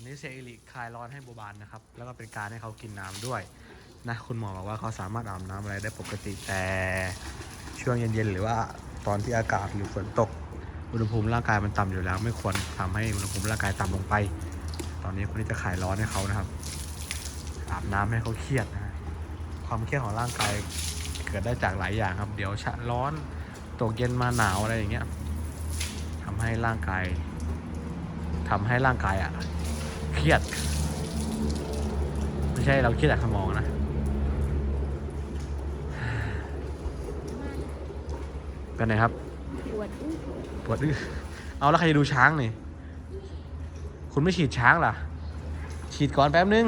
อนนี้เซอิริคลายร้อนให้บัวบานนะครับ แล้วก็เป็นการให้เขากินน้ำด้วยนะคุณหมอบอกว่าเขาสามารถอาบน้ำอะไรได้ปกติแต่ช่วงเย็นๆหรือว่าตอนที่อากาศหรือฝนตกอุณหภูมิร่างกายมันต่ำอยู่แล้ว ไม่ควรทำให้อุณหภูมิร่างกายต่ำลงไป ตอนนี้คนนี้จะขายร้อนให้เขานะครับ อาบน้ำให้เขาเครียดนะความเครียดของร่างกายเกิดได้จากหลายอย่างครับ เดี๋ยวชะร้อนตกเย็นมาหนาวอะไรอย่างเงี้ยทำให้ร่างกายทำให้ร่างกายอะ เครียด ไม่ใช่เราเครียดจากสมองนะเป็นไงครับ ปวดอื้อปวดอื้อเอาแล้วใครจะดูช้างนี่ คุณไม่ฉีดช้างล่ะ ฉีดก่อนแป๊บนึง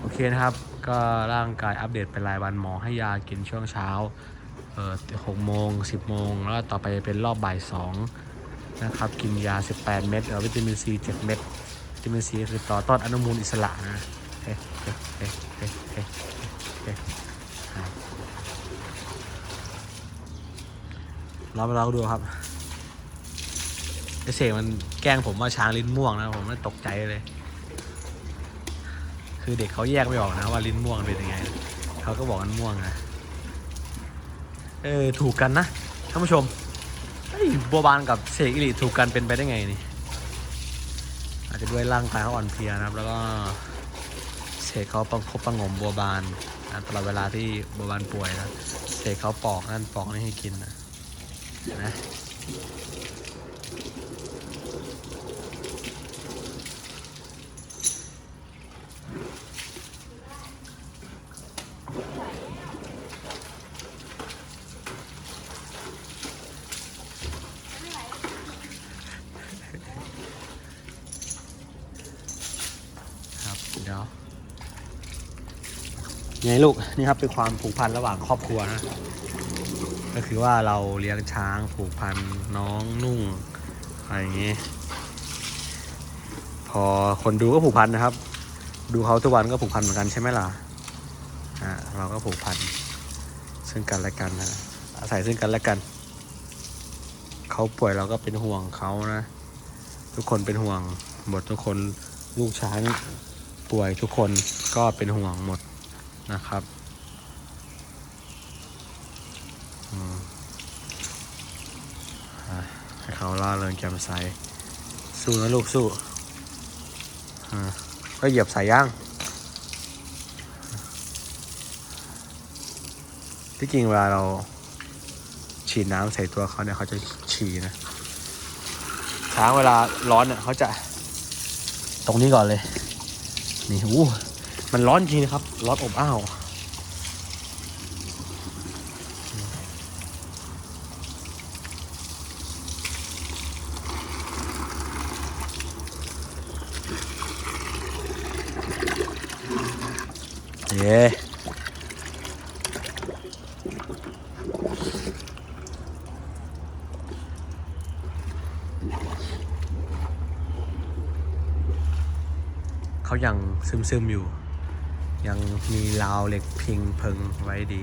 โอเคนะครับ ก็ร่างกายอัปเดตเป็นรายวันหมอให้ยากินช่วงเช้า เออหกโมงสิบโมง แล้วต่อไปเป็นรอบบ่ายสอง นะครับ กินยา 18 เม็ดเอ่อวิตามินซี7เม็ดวิตามินซีคือต่อต้านอนุมูลอิสระนะเฮ้เฮ้เฮ้เฮ้เฮ้เฮ้อ่าเราไปลองดูครับไอเสกมันแกล้งผมว่าช้างลิ้นม่วงนะผมไม่ตกใจเลย คือเด็กเขาแยกไม่ออกนะว่าลิ้นม่วงเป็นยังไง เขาก็บอกมันม่วงนะ เออ ถูกกันนะท่านผู้ชม ยบัวบานกับเสกอิริถูกกันเป็นไปได้ไงนี่ อาจจะด้วยร่างกายเขาอ่อนเพลียนะครับ แล้วก็เสกเขาประคบประงมบัวบานนะตลอดเวลาที่บัวบานป่วยนะเสกเขาปอกนั่นปอกนี่ให้กินนะนะ ครับเดี๋ยว ไงลูกนี่ครับเป็นความผูกพันระหว่างครอบครัวนะก็คือว่าเราเลี้ยงช้างผูกพันน้องนุ่งอะไรอย่างงี้ พอคนดูก็ผูกพันนะครับ ดูเขาทุกวันก็ผูกพันเหมือนกันใช่ไหมล่ะอะเราก็ผูกพันซึ่งกันและกันนะอาศัยซึ่งกันและกัน เขาป่วยเราก็เป็นห่วงเขานะ ทุกคนเป็นห่วงหมดทุกคนลูกช้างป่วยทุกคนก็เป็นห่วงหมด นะครับให้เขาล่าเริงแจ่มใส สู้นะลูกสู้ก็เหยียบสายย่าง ที่จริงเวลาเราฉีดน้ำใส่ตัวเขาเนี่ยเขาจะฉี่นะช้างเวลาร้อนเนี่ยเขาจะ ตรงนี้ก่อนเลย นี่หู มันร้อนจริงนะครับ ร้อนอบอ้าวเย้เขายังซึมๆอยู่ ยังมีราวเหล็กพิงพิงไว้ดี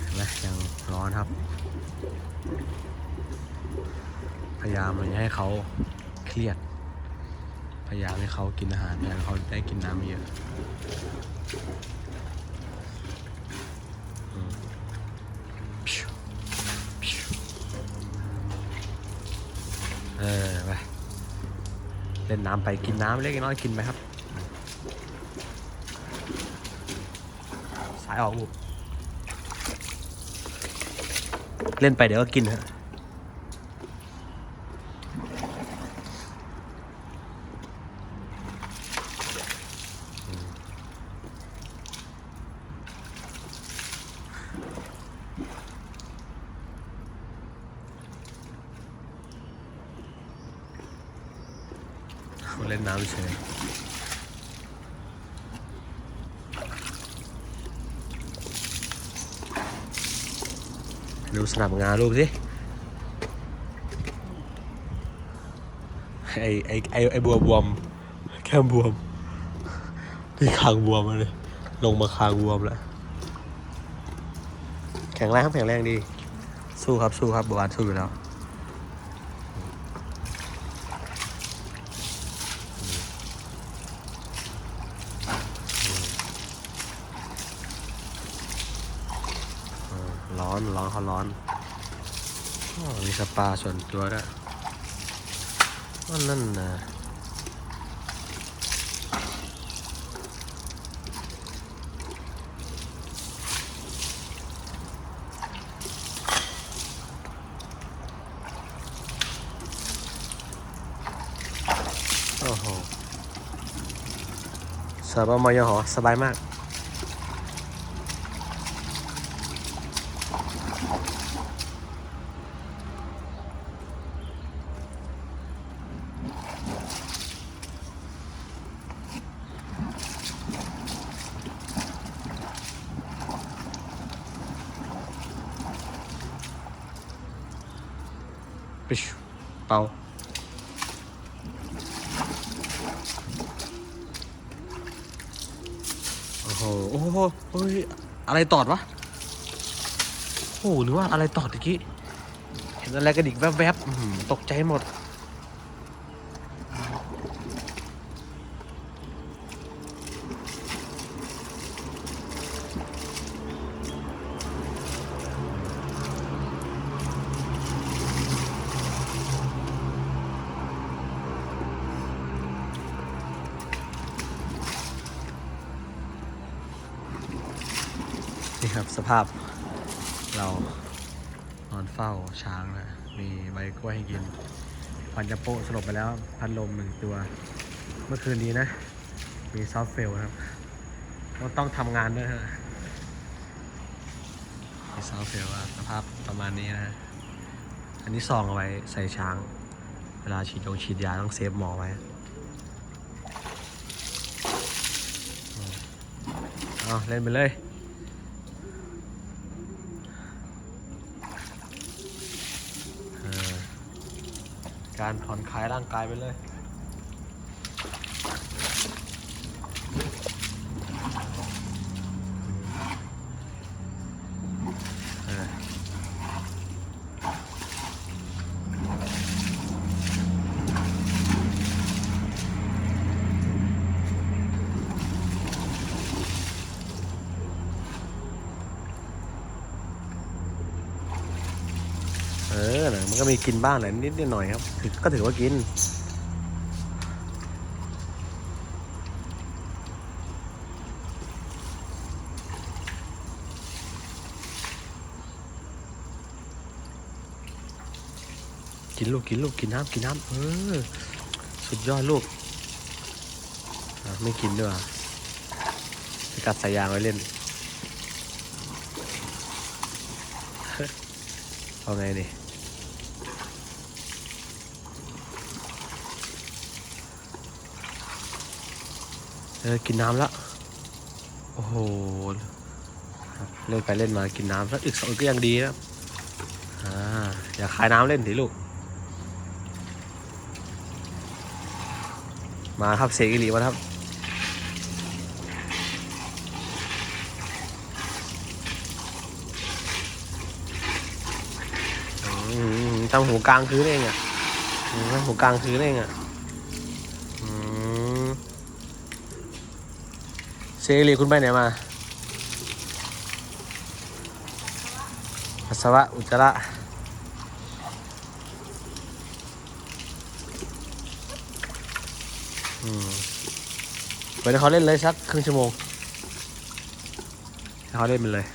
เห็นไหมยังร้อนครับ พยายามไม่ให้เขาเครียด พยายามให้เขากินอาหารให้เขาได้กินน้ำเยอะเออไปเล่นน้ำไปกินน้ำเล็กน้อยกินไปครับายออกบุเล่นไปเดี๋ยวก็กินฮะเล่นน้ำเฉย ดูสนับงานลูกสิไอไอไอไอบัวบวม แค่บวมที่คางบวมาเลย ลงมาคางบวมแล้ว แข็งแรงครับแข็งแรงดี สู้ครับสู้ครับบวานสู้อยู่แล้ว อน ร้อนเขาร้อนอมีสปาส่วนตัวด้วยนั่นนะโอ้โหสบายมายหอสบายมาก เป่าโอ้โหโอ้โหเฮ้ยอะไรตอดวะโอ้โหหรือว่าอะไรตอดตะกี้เห็นอะไรกระดิกแวบๆตกใจหมด ครับสภาพเรานอนเฝ้าช้างนะมีใบกล้วยให้กินควันจะโปะสลบไปแล้ว พัดลมหนึ่งตัว เมื่อคืนนี้นะ มีซอฟเฟลครับต้องต้องทำงานด้วยฮะมีซอฟเฟลสภาพประมาณนี้นะอันนี้ซองเอาไว้ใส่ช้าง เวลาฉีดยงฉีดยาต้องเซฟหมอไว้อืมเอาเล่นไปเลย เออ การผ่อนคลายร่างกายไปเลย เออเออนะ มันก็มีกินบ้างแหละนิดหน่อยครับ ก็ถือว่ากิน กินลูกกินลูกกินน้ำกินน้ำเออสุดยอดลูกไม่กินด้วยไปกัดสายยางไว้เล่นเอาไงดิ เออกินน้ำล้วโอ้โหเล่นไปเล่นมากินน้ำสักอึกสองกก็ยังดีนะอ่าอย่าคายน้ำเล่นสิลูก มาครับเสกอิริมาครับทำหูกลางคืนเองอะอืมทำหูกลางคืนเองอะ เซรีคุณไปไหนมาปัสสาวะอุจจาระอืมไปให้เขาเล่นเลยสักครึ่งชั่วโมงให้เขาเล่นมันเลย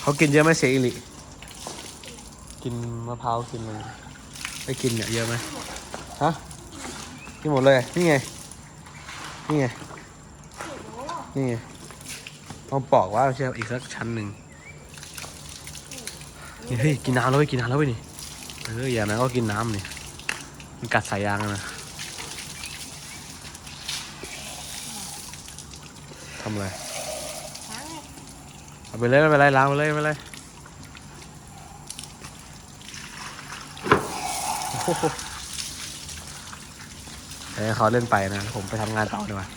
เขากินเยอะไหมเสียอิลิกินมะพร้าวกินอะไร ไปกินเนี่ยเยอะไหมฮะกินหมดเลยนี่ไง นี่ไง นี่ไงต้องปอกว่าเชื่ออีกสักชั้นหนึ่งนี่เฮ้ยกินน้ำแล้วเว้ยกินน้ำแล้วเว้ยนี่เอออย่างนั้นก็กินน้ำนี่มันกัดสายยางนะทำอะไรเอาไปเลยไม่เป็นไรล้างไปเลยไม่เป็นไร เอ้โหให้เขาเล่นไปนะ ผมไปทำงานต่อดีกว่า